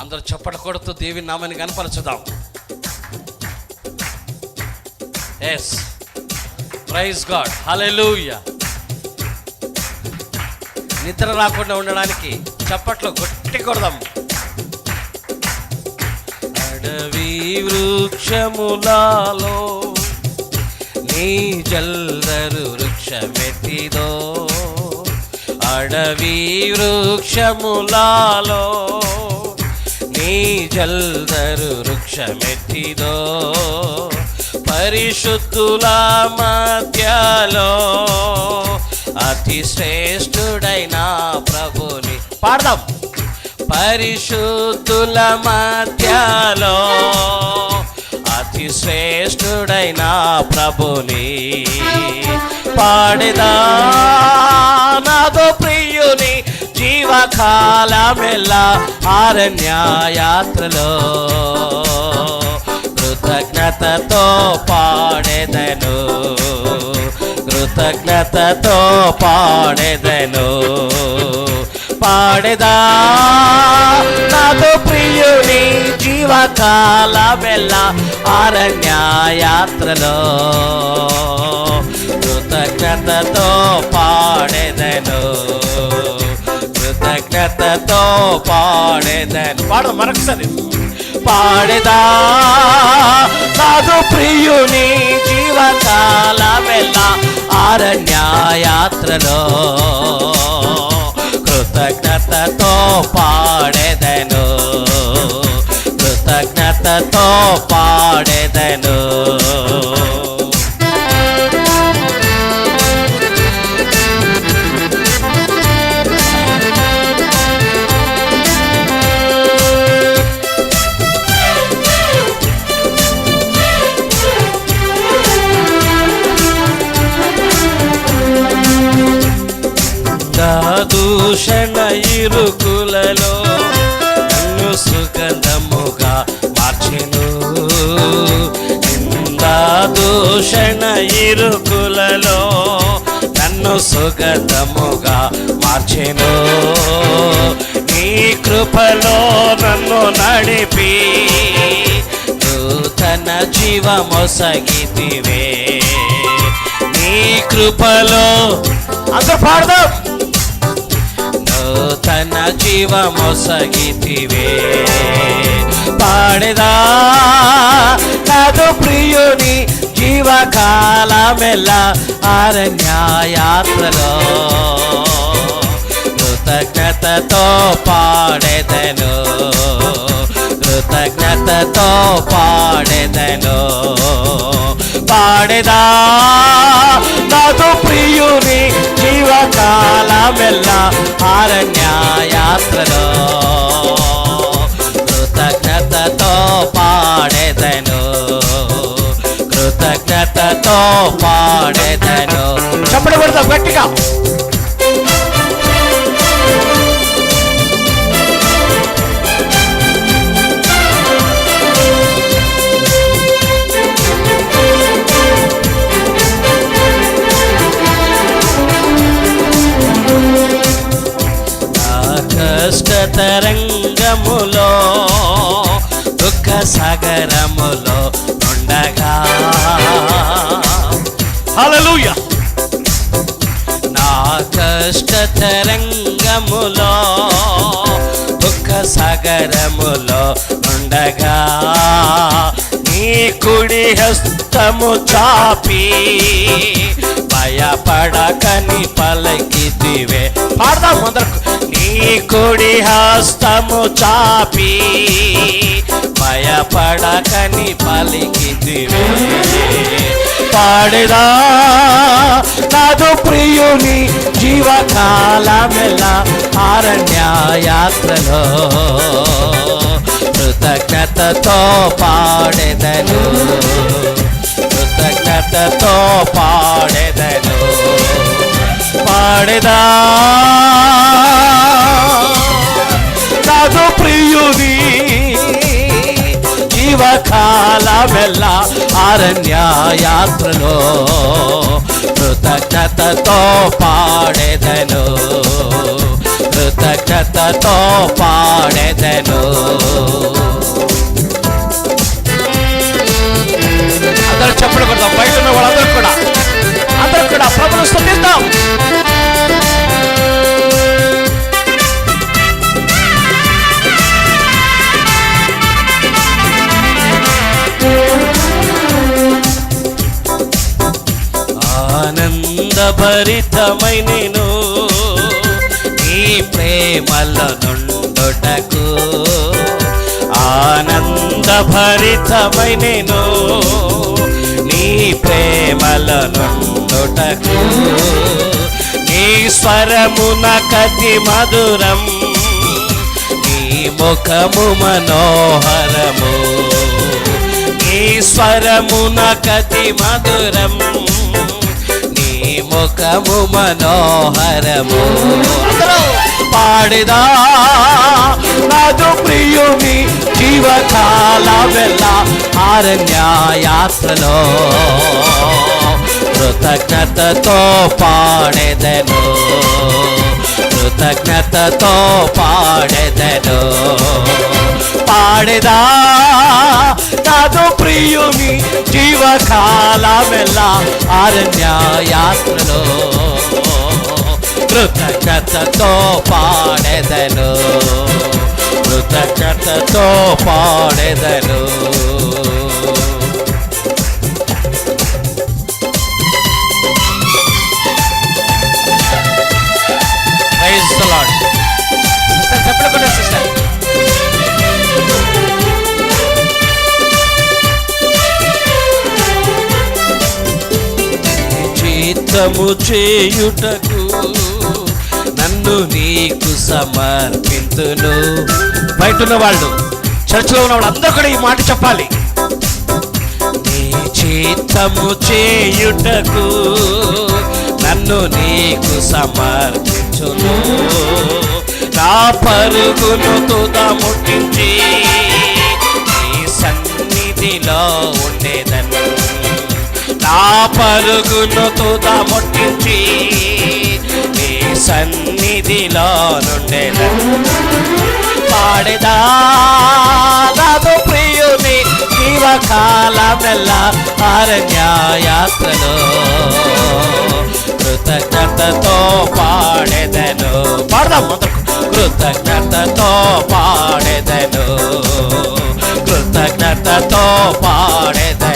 అందరూ చప్పట కొడుతూ దేవి నామని కనపరచుదాం. ఎస్ ప్రైజ్ గాడ్ హలెలూయ నిద్ర రాకుండా ఉండడానికి చప్పట్లో గట్టి కొడదాం. అడవి వృక్షములాలో నీ జల్లరు వృక్షమెట్టిదో అడవి వృక్షములాలో నీ జల్దరు వృక్షమెట్టిదో పరిశుద్ధుల మధ్యలో అతి శ్రేష్ఠుడైన ప్రభుని పాడదాం. పరిశుద్ధుల మధ్యలో అతి శ్రేష్ఠుడైన ప్రభుని పాడదా. జీవకాలమెల్లా అరణ్యయాత్రలో కృతజ్ఞతతో పాడెదను కృతజ్ఞతతో పాడెదను. పాడెదా నాతో ప్రియుని జీవకాలమెల్ల అరణ్య యాత్రలో కృతజ్ఞతతో పాడెదను. కృతజ్ఞతతో పాడేదను. పాడు మరొకసారి. పాడేదా? సాధు ప్రియుని జీవకాలమెల్ల అరణ్య యాత్రలో కృతజ్ఞతతో పాడేదను. కృతజ్ఞతతో పాడేదను. దూషణ ఇరుకులలో నన్ను సుగంధముగా మార్చెను. దూషణ ఇరుకులలో నన్ను సుగంధముగా మార్చెను. నీ కృపలో నన్ను నడిపి నూతన జీవమొసగితివే. నీ కృపలో అందరూ పాడదాం. నూతన జీవమొసగితివే పాడేదా కాదు ప్రియుని జీవకాలమెల్ల అరణ్య యాత్రలో కృతజ్ఞతతో పాడేదను కృతజ్ఞతతో పాడేదను పాడేదా నాదు ప్రియుని జీవకాలమెల్ల అరణ్యయాత్రలో కృతజ్ఞతతో పాడేదను కృతజ్ఞతతో పాడేదను. చెప్పడం పడతాం గట్టిగా. కష్టతరంగములో దుఃఖ సాగరములో ఉండగా హల్లెలూయా. నా కష్టతరంగములో దుఃఖ సాగరములో ఉండగా నీ కుడి హస్తము చాపి భయపడకని పలకితివే. పాడదాం మొదలకు నీ కుడి హస్తము చాపి భయపడకని పలికితివే. పాడదా నాదు ప్రియుని జీవకాలమెల్ల అరణ్యయాత్రలో కృతజ్ఞతతో పాడెదను. కృతజ్ఞతతో పా పాడేదా? నాదు ప్రియుని జీవకాలమెల్ల అరణ్య యాత్రలో కృతజ్ఞతతో పాడెదను కృతజ్ఞతతో పాడెదను. అందరూ చెప్పలు కొడదాం బయట ఉన్న వాళ్ళందరూ కూడా అందరూ కూడా ప్రభుత్వం స్థుతిద్దాం భరితమై నేను నీ ప్రేమల నుండుటకు ఆనందభరితమై నేను నీ ప్రేమల నుండుటకు నీ స్వరమున కతి మధురం నీ ముఖము మనోహరము నీ స్వరమున కతి మధురం. నీ ముఖము మనోహరము. అందరూ పాడిదా నాదు ప్రియుమి జీవకాల వెళ్ళ ఆరణ్యాత్రలో కృతజ్ఞతతో పాడెదను. కృతజ్ఞతతో పాడెదను. పాడెదా? నాదు ప్రియుని జీవకాలమెల్ల ఆరణ్య యాత్రలో కృతజ్ఞతతో పాడెదను కృతజ్ఞతతో పాడెదను. చిత్తము చేయుటకు నన్ను నీకు సమర్పింతును. బయట ఉన్న వాళ్ళు చర్చిలో ఉన్న వాళ్ళు అందరూ కూడా ఈ మాట చెప్పాలి. నీ చిత్తము చేయుటకు నన్ను నీకు సమర్పించును. నా పరుగును తుద ముట్టించి నీ సన్నిధిలో ఉండేదను. నా పరుగును తుద ముట్టించి నీ సన్నిధిలో నుండేదను పాడేదా నాదు ప్రియుని జీవకాలమెల్లా అరణ్య కృతజ్ఞతతో పాడెదను. పాడదాం మొదలు కృతజ్ఞతతో పాడెదను. కృతజ్ఞతతో పాడెదను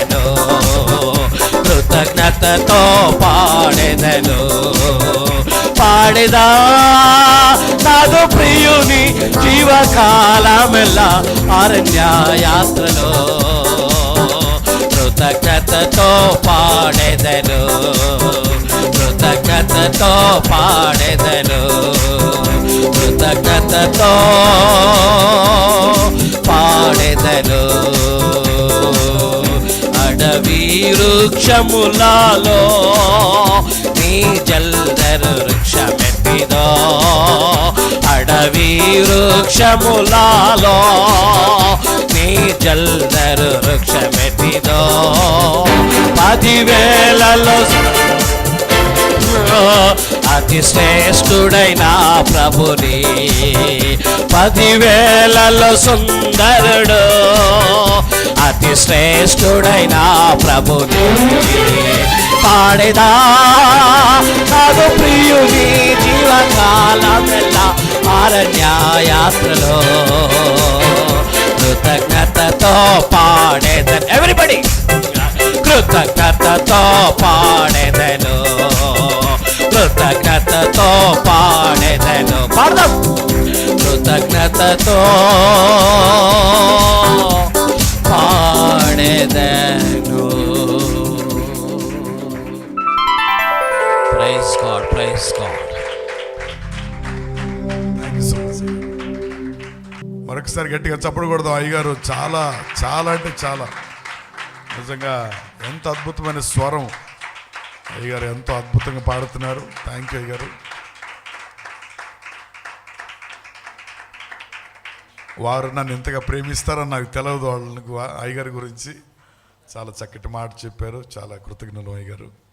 కృతజ్ఞతతో పాడేదను. పాడెదా? నాదు ప్రియుని జీవకాలమెల్లా అరణ్యయాత్రలో కృతజ్ఞతతో పాడేదను. కృతజ్ఞతతో పాడేదను. కృతజ్ఞతతో పాడేదను. వృక్షములలో నీ జల్దరు వృక్షమెట్టిదో అడవి వృక్షములలో నీ జల్దరు వృక్ష పెట్టిదో పదివేలలో అతి శ్రేష్ఠుడైన ప్రభుని. పదివేలలో సుందరుడు అతి శ్రేష్ఠుడైన ప్రభుని. పాడేదా నాదు ప్రియుని జీవకాలమెల్ల అరణ్యయాత్రలో. కృతజ్ఞతతో పాడేదన్. ఎవరిబడి కృతజ్ఞతతో పాడేదను. కృతజ్ఞతతో పాడెదను. పాడదాం. కృతజ్ఞతతో పాడెదను. ప్రైజ్ గాడ్ ప్రైజ్ గాడ్ మరొకసారి గట్టిగా చప్పుడు కొడదాం అయ్యగారు. చాలా చాలా అంటే చాలా. నిజంగా ఎంత అద్భుతమైన స్వరం. అయ్యగారు ఎంతో అద్భుతంగా పాడుతున్నారు. థ్యాంక్ యూ అయ్యగారు. వారు నన్ను ఎంతగా ప్రేమిస్తారని నాకు తెలియదు వాళ్ళకు వా- అయ్యగారి గురించి. చాలా చక్కటి మాట చెప్పారు. చాలా కృతజ్ఞతలు అయ్యగారు.